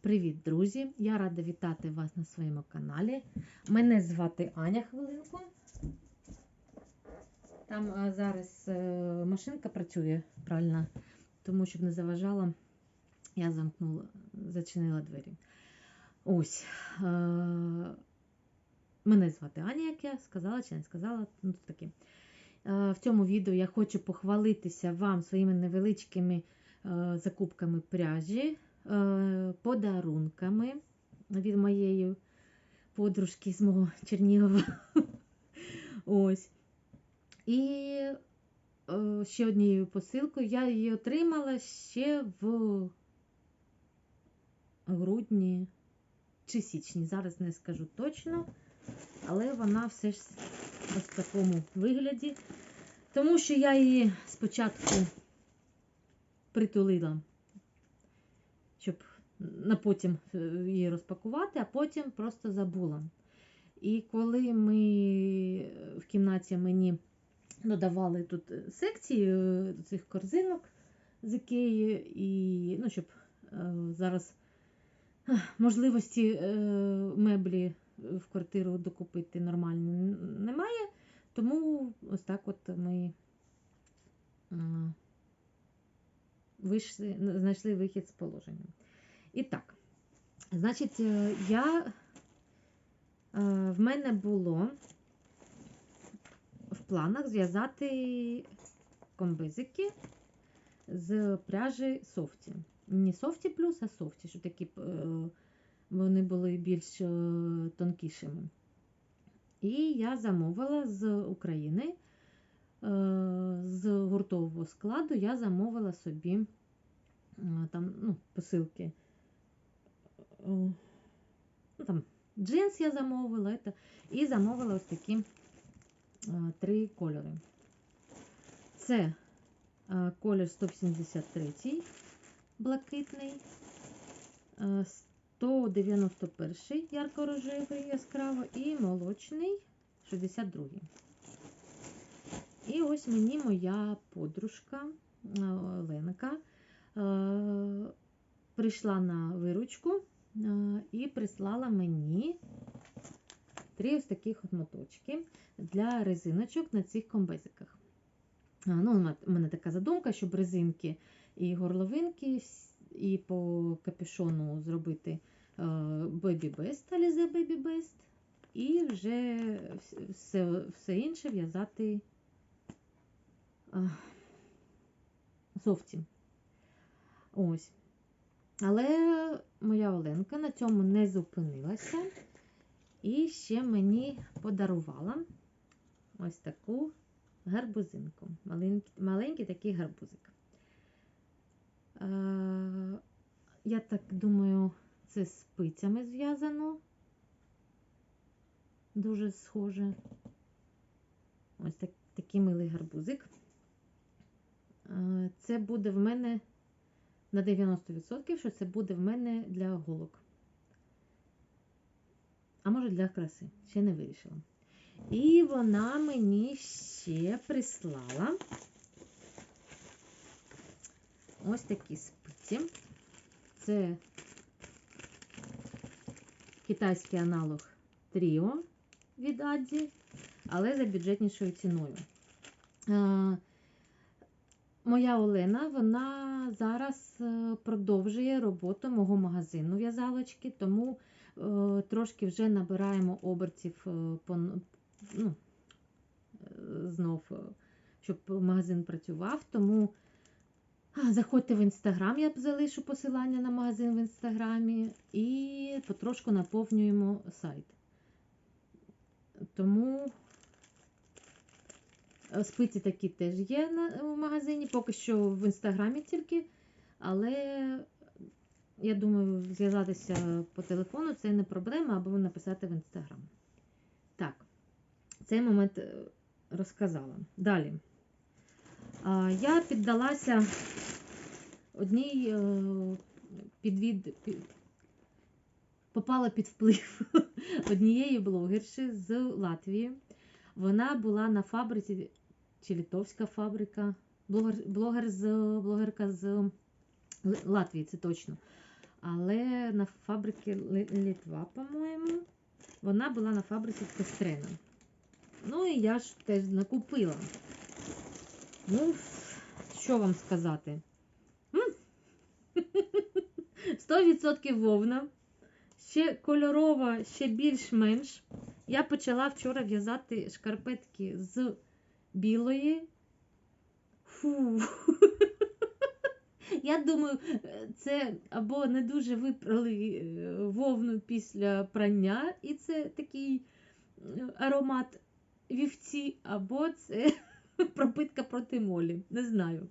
Привіт, друзі! Я рада вітати вас на своєму каналі. Мене звати Аня Хвилинку. Там а, зараз е, машинка працює правильно, тому щоб не заважала, я замкнула, зачинила двері. Ось. Е, мене звати Аня, як я сказала чи не сказала. Ну, таке. Е, в цьому відео я хочу похвалитися вам своїми невеличкими е, закупками пряжі. Е, подарунками від моєї подружки з мого Чернігова. Ось. І е, ще однією посилкою. Я її отримала ще в грудні чи січні. Зараз не скажу точно, але вона все ж в такому вигляді. Тому що я її спочатку притулила на потім е, її розпакувати, а потім просто забула. І коли ми в кімнаті мені додавали тут е, цих корзинок з Ікеї, і ну, щоб е, зараз можливості меблі в квартиру докупити нормально немає, тому ось так от ми вийшли, знайшли вихід з положення. І так, значить, е, я, е, в мене було в планах зв'язати комбизики з пряжі софті. Не софті плюс, а софті, що такі е, вони були більш тонкішими. І я замовила з України, з гуртового складу я замовила собі там, ну, посилки ну, там, джинс я замовила і замовила ось такі три кольори. Це колір 173 блакитний, а, 191 ярко-рожевий яскраво і молочний 62. І ось мені моя подружка Ленка прийшла на виручку і прислала мені три ось таких от моточки для резиночок на цих комбезиках. Ну, У мене така задумка, щоб резинки і горловинки, і по капюшону зробити Baby Best, Alize Baby Best, і вже все все інше в'язати софті. Ось. Але моя Оленка на цьому не зупинилася і ще мені подарувала ось таку гарбузинку. Маленький, маленький такий гарбузик. Е, я так думаю, це з спицями зв'язано. Дуже схоже. Ось так, такий милий гарбузик. Е, це буде в мене на 90%, що це буде в мене для голок. А може для краси, ще не вирішила. І вона мені ще прислала ось такі спиці. Це китайський аналог Тріо від Адді, але за бюджетнішою ціною. Моя Олена, вона зараз е, продовжує роботу мого магазину в'язалочки, тому е, трошки вже набираємо обертів е, по, ну, знов, щоб магазин працював. Тому заходьте в інстаграм, я залишу посилання на магазин в інстаграмі, і потрошку наповнюємо сайт. Тому спиці такі теж є в магазині, поки що в інстаграмі тільки. Але я думаю, зв'язатися по телефону це не проблема, або написати в інстаграм. Так, цей момент е, розказала. Далі. Я піддалася одній е, підвід, попала під вплив однієї блогерші з Латвії. Вона була на фабриці чи літовська фабрика, блогер, блогер з, блогерка з Латвії, це точно. Але на фабриці Ли- Литва, по-моєму, вона була на фабриці Кострена. Ну і я ж теж накупила. Ну, що вам сказати? М? 100% вовна. Ще кольорова, ще більш-менш. Я почала вчора в'язати шкарпетки з білої. Фу. Я думаю, це або не дуже випрали е, вовну після прання, і це такий е, аромат вівці, або це пропитка проти молі. Не знаю.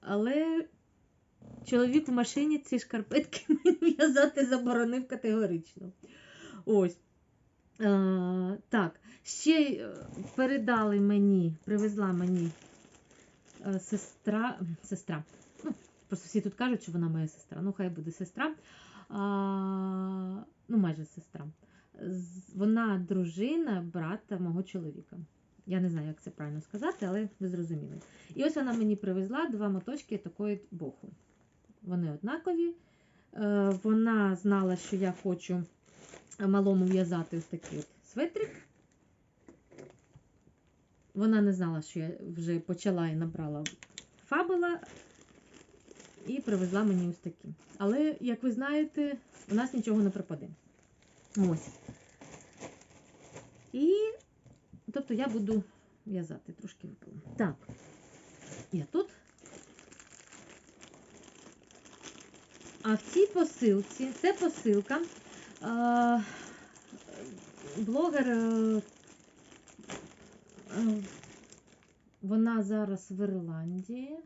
Але чоловік в машині ці шкарпетки мені в'язати заборонив категорично. Ось. А, так, ще е, передали мені, привезла мені е, сестра. сестра. Ну, просто всі тут кажуть, що вона моя сестра. Ну, хай буде сестра. А, ну, майже сестра. Вона дружина брата мого чоловіка. Я не знаю, як це правильно сказати, але ви зрозуміли. І ось вона мені привезла два моточки такої боху. Вони однакові. Е, Вона знала, що я хочу малому в'язати ось такий от светрик. Вона не знала, що я вже почала і набрала фабула і привезла мені ось такі. Але, як ви знаєте, у нас нічого не пропаде. Ось. І, тобто, я буду в'язати трошки випила. Так, я тут. А в цій посилці, це посилка. Блогер. е, е, Вона зараз в Ірландії.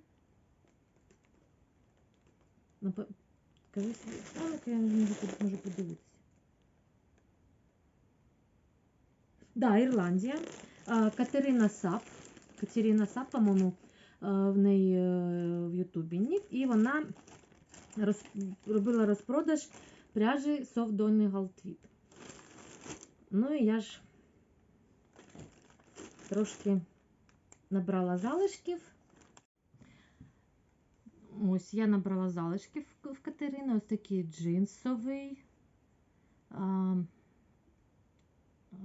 Напе- Кажи собі, а, я можу, подивитися. Да, Ірландія. Катерина Сап. Катерина Сап, по-моєму, в неї е, в Ютубі нік. І вона робила розпродаж Soft Donny Gold Ну і я ж трошки набрала залишків. Ось я набрала залишків в Катерини. Ось такий джинсовий. А,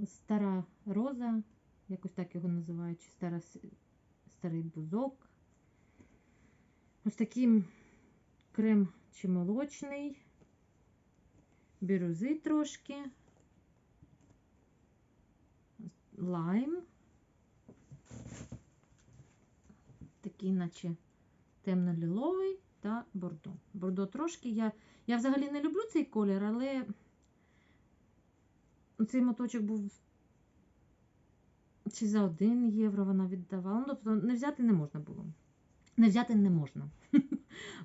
стара роза, якось так його називають, чи стара, старий бузок. Ось такий крем чи молочний, бірюзи трошки, лайм. Такий, наче темно-ліловий та бордо. Бордо трошки. Я, я взагалі не люблю цей колір, але цей моточок був чи за 1 євро вона віддавала. Ну, тобто не взяти не можна було. Не взяти не можна.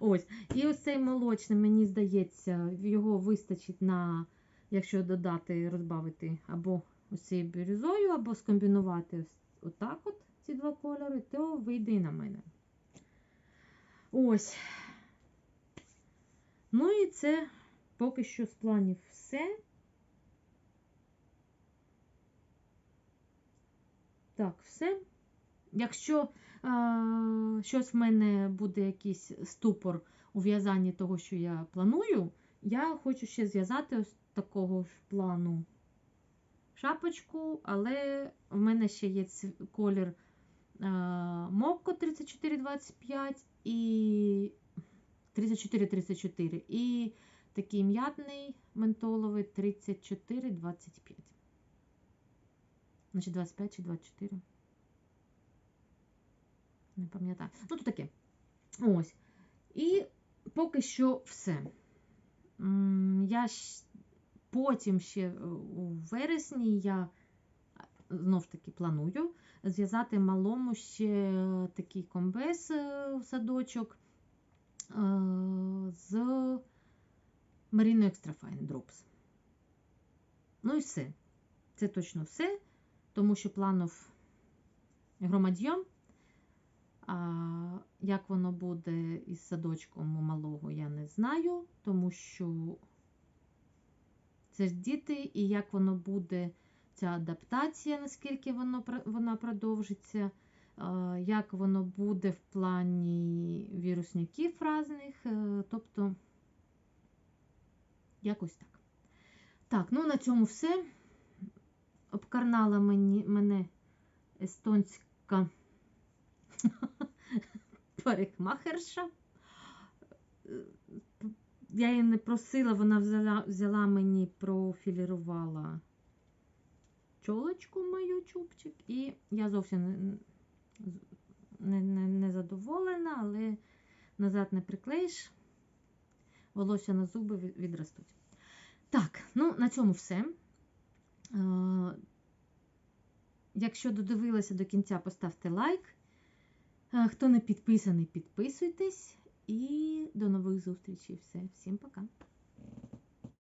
Ось. І ось цей молочний, мені здається, його вистачить на, якщо додати, розбавити або ось цією бірюзою, або скомбінувати отак от ці два кольори, то вийде і на мене. Ось. Ну і це поки що з планів все. Так, все. Якщо щось в мене буде якийсь ступор у в'язанні того, що я планую, я хочу ще зв'язати ось такого ж плану шапочку, але в мене ще є колір Мокко 3425 і 34-34 і такий м'ятний ментоловий 34-25. Значить 25 чи 24. Не пам'ятаю. Ну, то таке. Ось. І поки що все. Я потім ще е, у вересні я знов ж таки планую зв'язати малому ще такий комбез е, в садочок е, з Marino Extra Fine Drops. Ну і все. Це точно все, тому що планов громадьйом. Як воно буде із садочком у малого, я не знаю, тому що це ж діти, і як воно буде, ця адаптація, наскільки воно, вона продовжиться, як воно буде в плані вірусників різних. е, Тобто Якось так. Так, ну на цьому все. Обкарнала мені, мене естонська парикмахерша. Я її не просила, вона взяла, взяла мені, профілірувала чолочку мою чубчик, і я зовсім не, не, не, не задоволена, але назад не приклеїш, волосся на зуби відростуть. Так, ну на цьому все. Е, Якщо додивилися до кінця, поставте лайк. Хто не підписаний, підписуйтесь. І до нових зустрічей. Все. Всім пока.